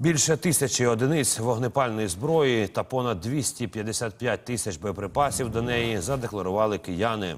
Більше тисячі одиниць вогнепальної зброї та понад 255 тисяч боєприпасів до неї задекларували кияни.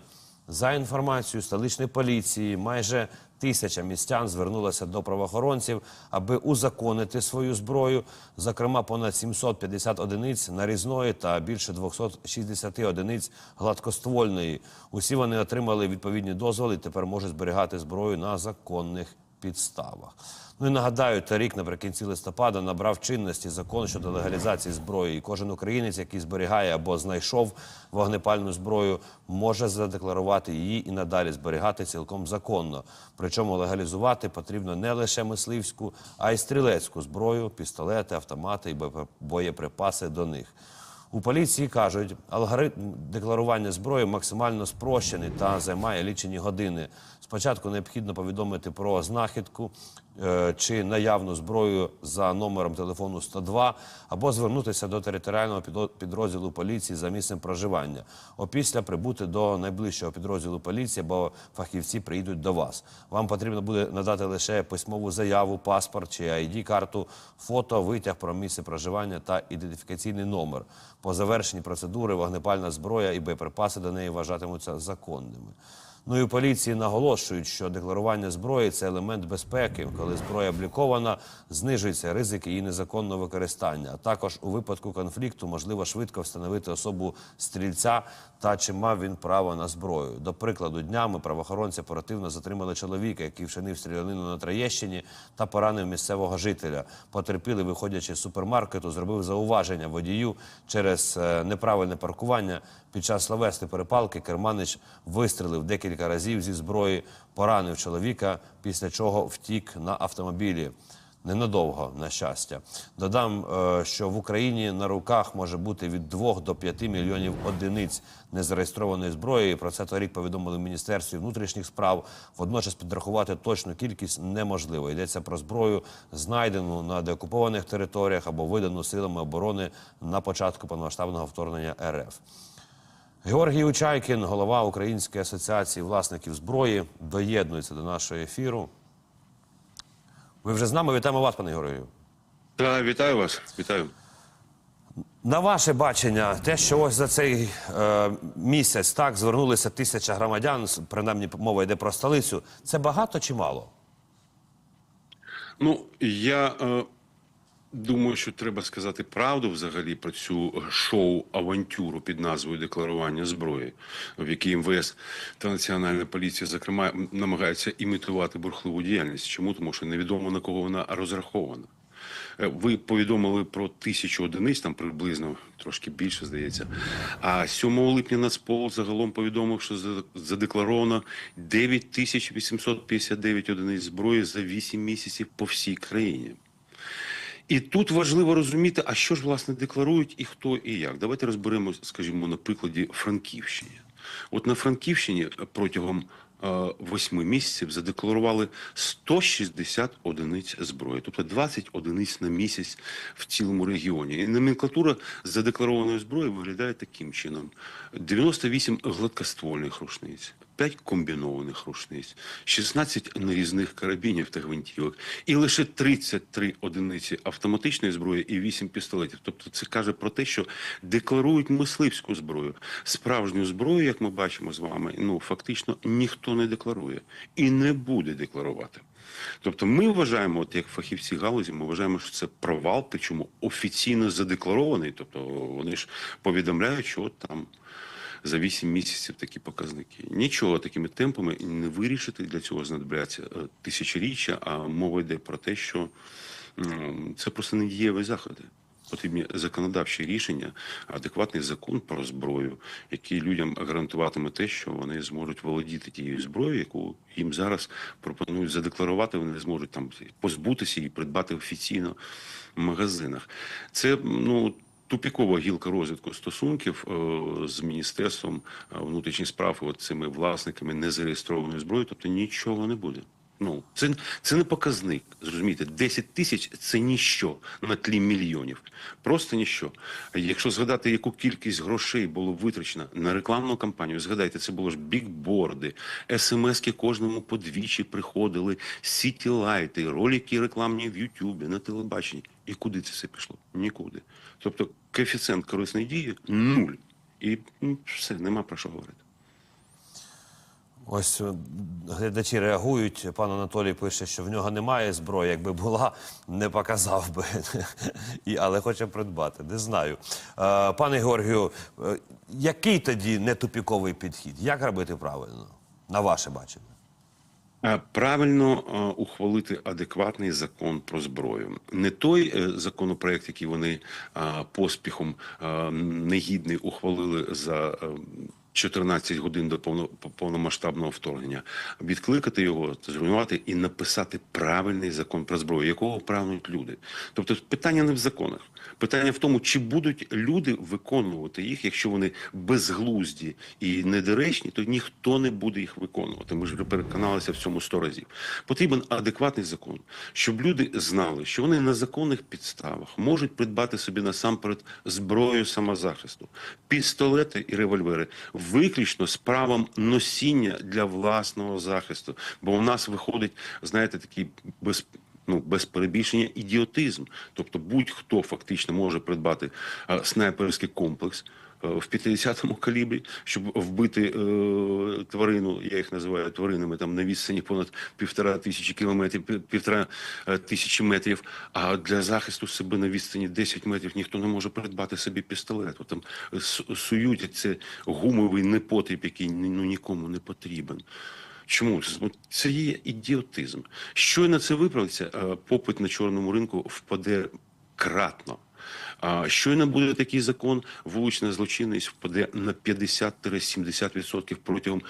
За інформацією столичної поліції, майже тисяча містян звернулася до правоохоронців, аби узаконити свою зброю. Зокрема, понад 750 одиниць нарізної та більше 260 одиниць гладкоствольної. Усі вони отримали відповідні дозволи тепер можуть зберігати зброю на законних підставах. Ну і нагадаю, торік наприкінці листопада набрав чинності закон щодо легалізації зброї. І кожен українець, який зберігає або знайшов вогнепальну зброю, може задекларувати її і надалі зберігати цілком законно. Причому легалізувати потрібно не лише мисливську, а й стрілецьку зброю, пістолети, автомати і боєприпаси до них. У поліції кажуть, алгоритм декларування зброї максимально спрощений та займає лічені години. Спочатку необхідно повідомити про знахідку чи наявну зброю за номером телефону 102 або звернутися до територіального підрозділу поліції за місцем проживання. Опісля прибути до найближчого підрозділу поліції, бо фахівці приїдуть до вас. Вам потрібно буде надати лише письмову заяву, паспорт чи ID-карту, фото, витяг про місце проживання та ідентифікаційний номер. По завершенні процедури вогнепальна зброя і боєприпаси до неї вважатимуться законними. Ну і поліції наголошують, що декларування зброї це елемент безпеки. Коли зброя облікована, знижується ризик її незаконного використання. А також у випадку конфлікту можливо швидко встановити особу стрільця та чи мав він право на зброю. До прикладу, днями правоохоронці оперативно затримали чоловіка, який вчинив стрілянину на Троєщині та поранив місцевого жителя. Потерпілий, виходячи з супермаркету, зробив зауваження водію через е, неправильне паркування. Під час словесної перепалки керманич вистрелив декілька разів зі зброї, поранив чоловіка, після чого втік на автомобілі. Ненадовго, на щастя. Додам, е, що в Україні на руках може бути від 2 до 5 мільйонів одиниць незареєстрованої зброї. Про це торік повідомили в Міністерстві внутрішніх справ. Водночас підрахувати точну кількість неможливо. Йдеться про зброю, знайдену на деокупованих територіях або видану силами оборони на початку повномасштабного вторгнення РФ. Георгій Учайкін, голова Української асоціації власників зброї, доєднується до нашого ефіру. Ви вже з нами вітаємо вас, пане Георгію. Так, вітаю вас. Вітаю. На ваше бачення, те, що ось за цей е, місяць так звернулися тисяча громадян, принаймні мова йде про столицю. Це багато чи мало? Ну, я е, думаю, що треба сказати правду взагалі про цю шоу-авантюру під назвою декларування зброї, в якій МВС та Національна поліція, зокрема, намагаються імітувати бурхливу діяльність. Чому? Тому що невідомо на кого вона розрахована. Е, Ви повідомили про тисячу одиниць, там приблизно трошки більше здається. А 7 липня Нацпол загалом повідомив, що за- задекларовано 9859 одиниць зброї за 8 місяців по всій країні. І тут важливо розуміти, а що ж власне декларують і хто і як. Давайте розберемо, скажімо, на прикладі Франківщини. От на Франківщині протягом е, восьми місяців задекларували 160 одиниць зброї, тобто 20 одиниць на місяць в цілому регіоні. І номенклатура задекларованої зброї виглядає таким чином: 98 гладкоствольних рушниць. 5 комбінованих рушниць, 16 нарізних карабінів та гвинтівок, і лише 33 одиниці автоматичної зброї і 8 пістолетів. Тобто це каже про те, що декларують мисливську зброю. Справжню зброю, як ми бачимо з вами, ну фактично ніхто не декларує і не буде декларувати. Тобто, ми вважаємо, от як фахівці галузі, ми вважаємо, що це провал, причому офіційно задекларований. Тобто вони ж повідомляють, що от там за 8 місяців такі показники. Нічого такими темпами не вирішити. Для цього знадобляться е, тисячоріччя, а мова йде про те, що це просто не дієві заходи. Потрібні законодавчі рішення, адекватний закон про зброю, який людям гарантуватиме те, що вони зможуть володіти тією зброєю, яку їм зараз пропонують задекларувати. Вони зможуть там позбутися і придбати офіційно в магазинах. Це ну тупікова гілка розвитку стосунків е, з міністерством е, внутрішніх справ, от цими власниками незареєстрованої зброї, тобто нічого не буде. Ну, це, це не показник. Зрозумієте, 10 тисяч це ніщо на тлі мільйонів. Просто ніщо. Якщо згадати, яку кількість грошей було витрачено на рекламну кампанію, згадайте, це було ж бікборди, смски кожному подвічі приходили, сіті-лайти, ролики рекламні в Ютубі, на телебаченні. І куди це все пішло? Нікуди. Тобто коефіцієнт корисної дії нуль. І ну, все, нема про що говорити. Ось е, глядачі реагують. Пан Анатолій пише, що в нього немає зброї. Якби була, не показав би. І, але хоче придбати. Не знаю. Е, пане Георгію, е, який тоді нетупіковий підхід? Як робити правильно? На ваше бачення? Правильно ухвалити адекватний закон про зброю, не той е, законопроект, який вони поспіхом негідний ухвалили за е, 14 годин до повно- повномасштабного вторгнення, відкликати його, зруйнувати і написати правильний закон про зброю, якого прагнуть люди. Тобто питання не в законах, питання в тому, чи будуть люди виконувати їх, якщо вони безглузді і недоречні, то ніхто не буде їх виконувати. Ми ж переконалися в цьому сто разів. Потрібен адекватний закон, щоб люди знали, що вони на законних підставах можуть придбати собі насамперед зброю самозахисту, пістолети і револьвери, виключно з правом носіння для власного захисту. Бо у нас виходить, знаєте, такий без. Ну, без перебільшення ідіотизм. Тобто будь-хто фактично може придбати а, снайперський комплекс е, в 50-му калібрі, щоб вбити е, тварину, я їх називаю тваринами, там на відстані понад півтора тисячі кілометрів, півтора е, тисячі метрів. А для захисту себе на відстані 10 метрів ніхто не може придбати собі пістолет. От Там е, сують це гумовий непотріб, який ну, нікому не потрібен. Чому це є ідіотизм? Щойно це виправиться, е, попит на чорному ринку впаде кратно. Щойно буде такий закон, вулична злочинність впаде на 50-70% протягом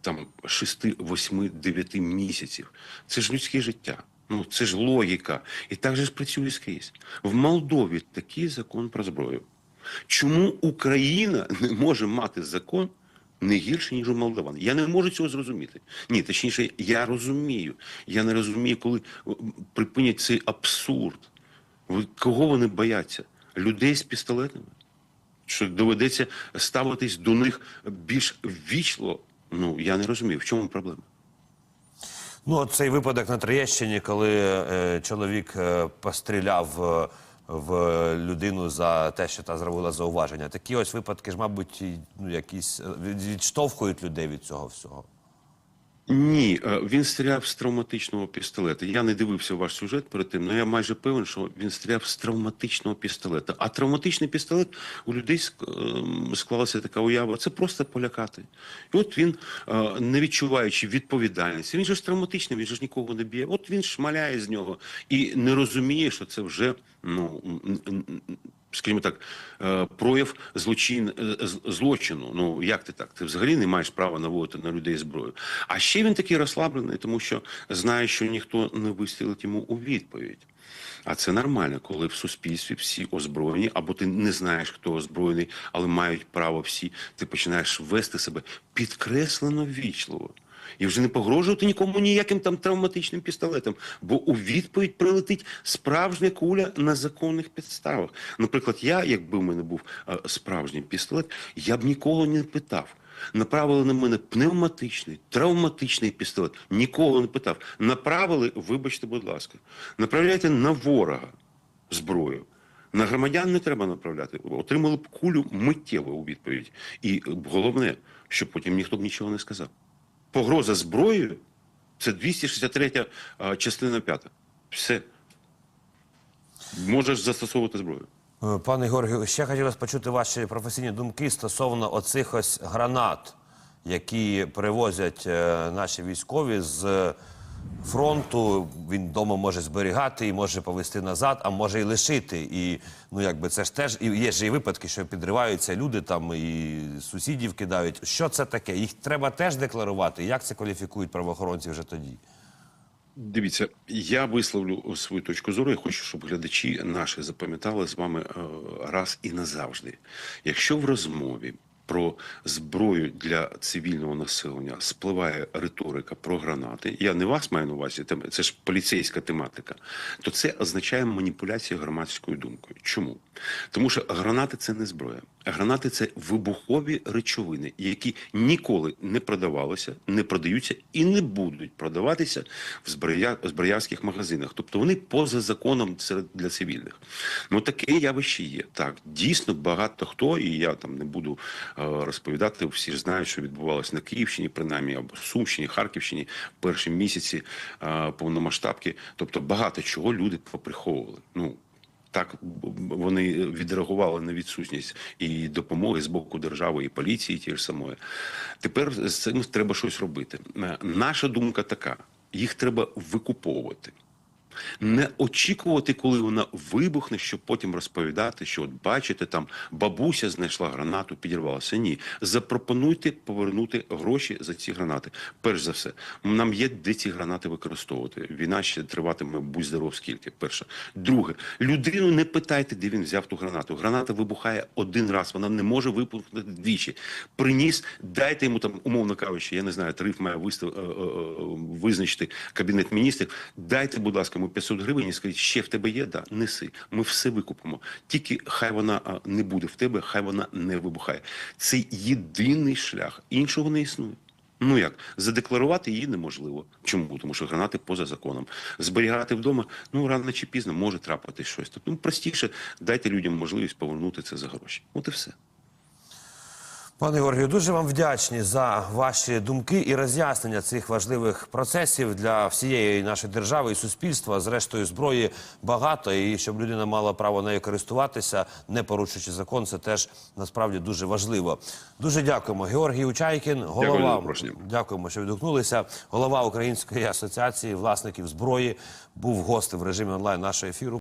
там 6, 8, 9 місяців. Це ж людське життя. Ну це ж логіка. І так же ж працює скрізь. В Молдові такий закон про зброю. Чому Україна не може мати закон не гірше, ніж у молдаван? Я не можу цього зрозуміти. Ні, точніше, я розумію. Я не розумію, коли припинять цей абсурд. Кого вони бояться? Людей з пістолетами? Що доведеться ставитись до них більш ввічливо? Ну, я не розумію, в чому проблема? Ну, от цей випадок на Троєщині, коли е, чоловік е, постріляв е, в людину за те, що та зробила зауваження. Такі ось випадки ж, мабуть, ну, якісь е, від- відштовхують людей від цього всього. Ні, е, він стріляв з травматичного пістолета. Я не дивився ваш сюжет перед тим, але я майже певен, що він стріляв з травматичного пістолета. А травматичний пістолет у людей ем, склалася така уява. Це просто полякати. І от він, е, не відчуваючи відповідальності, він же ж травматичний, він же ж нікого не б'є. От він шмаляє з нього і не розуміє, що це вже ну. Скажімо так, е, прояв злочин е, злочину. Ну як ти так? Ти взагалі не маєш права наводити на людей зброю. А ще він такий розслаблений, тому що знає, що ніхто не вистрілить йому у відповідь. А це нормально, коли в суспільстві всі озброєні, або ти не знаєш, хто озброєний, але мають право всі. Ти починаєш вести себе підкреслено вічливо. І вже не погрожувати нікому ніяким там травматичним пістолетом, бо у відповідь прилетить справжня куля на законних підставах. Наприклад, я, якби в мене був справжній пістолет, я б нікого не питав. Направили на мене пневматичний, травматичний пістолет. Нікого не питав. Направили, вибачте, будь ласка, направляйте на ворога зброю. На громадян не треба направляти. Отримали б кулю миттєво у відповідь. І е, головне, щоб потім ніхто б нічого не сказав. Погроза зброєю це 263 частина 5. Все. Можеш застосовувати зброю. Е, Пане Георгію, ще хотілося почути ваші професійні думки стосовно оцих ось гранат, які привозять е, наші військові з фронту. Він вдома може зберігати і може повезти назад, а може і лишити. І ну якби це ж теж і є ж і випадки, що підриваються люди там і сусідів кидають. Що це таке? Їх треба теж декларувати. Як це кваліфікують правоохоронці вже тоді? Дивіться, я висловлю свою точку зору. Я хочу, щоб глядачі наші запам'ятали з вами е, раз і назавжди. Якщо в розмові про зброю для цивільного населення спливає риторика про гранати. Я не вас маю на увазі, це ж поліцейська тематика. То це означає маніпуляцію громадською думкою. Чому? Тому що гранати це не зброя. Гранати це вибухові речовини, які ніколи не продавалися, не продаються і не будуть продаватися в зброярських магазинах. Тобто вони поза законом для цивільних. Ну таке явище є. Так, дійсно багато хто, і я там не буду розповідати. Всі ж знають, що відбувалося на Київщині, принаймні або Сумщині, Харківщині в перші місяці е, повномасштабки. Тобто багато чого люди поприховували. Ну так вони відреагували на відсутність і допомоги з боку держави, і поліції ті ж самої. Тепер з цим треба щось робити. Е, Наша думка така: їх треба викуповувати. Не очікувати, коли вона вибухне, щоб потім розповідати, що от бачите, там бабуся знайшла гранату, підірвалася. Ні, запропонуйте повернути гроші за ці гранати. Перш за все, нам є де ці гранати використовувати. Війна ще триватиме будь здоров скільки. Перше, друге, людину не питайте, де він взяв ту гранату. Граната вибухає один раз, вона не може вибухнути двічі. Приніс, дайте йому там, умовно кажучи, я не знаю, тариф має вистав, е, е, е, визначити кабінет міністрів. Дайте, будь ласка, йому 500 гривень і скажіть, ще в тебе є? Да, неси. Ми все викупимо. Тільки хай вона не буде в тебе, хай вона не вибухає. Це єдиний шлях. Іншого не існує. Ну як задекларувати її неможливо. Чому? Тому що гранати поза законом. Зберігати вдома, ну рано чи пізно може трапити щось. Тобто ну, простіше дайте людям можливість повернути це за гроші. От і все. Пане Георгію, дуже вам вдячні за ваші думки і роз'яснення цих важливих процесів для всієї нашої держави і суспільства. Зрештою, зброї багато, і щоб людина мала право нею користуватися, не порушуючи закон, це теж насправді дуже важливо. Дуже дякуємо. Георгій Учайкін, голова запрошення. дякуємо, що відгукнулися. Голова Української асоціації власників зброї був гостем в режимі онлайн нашого ефіру.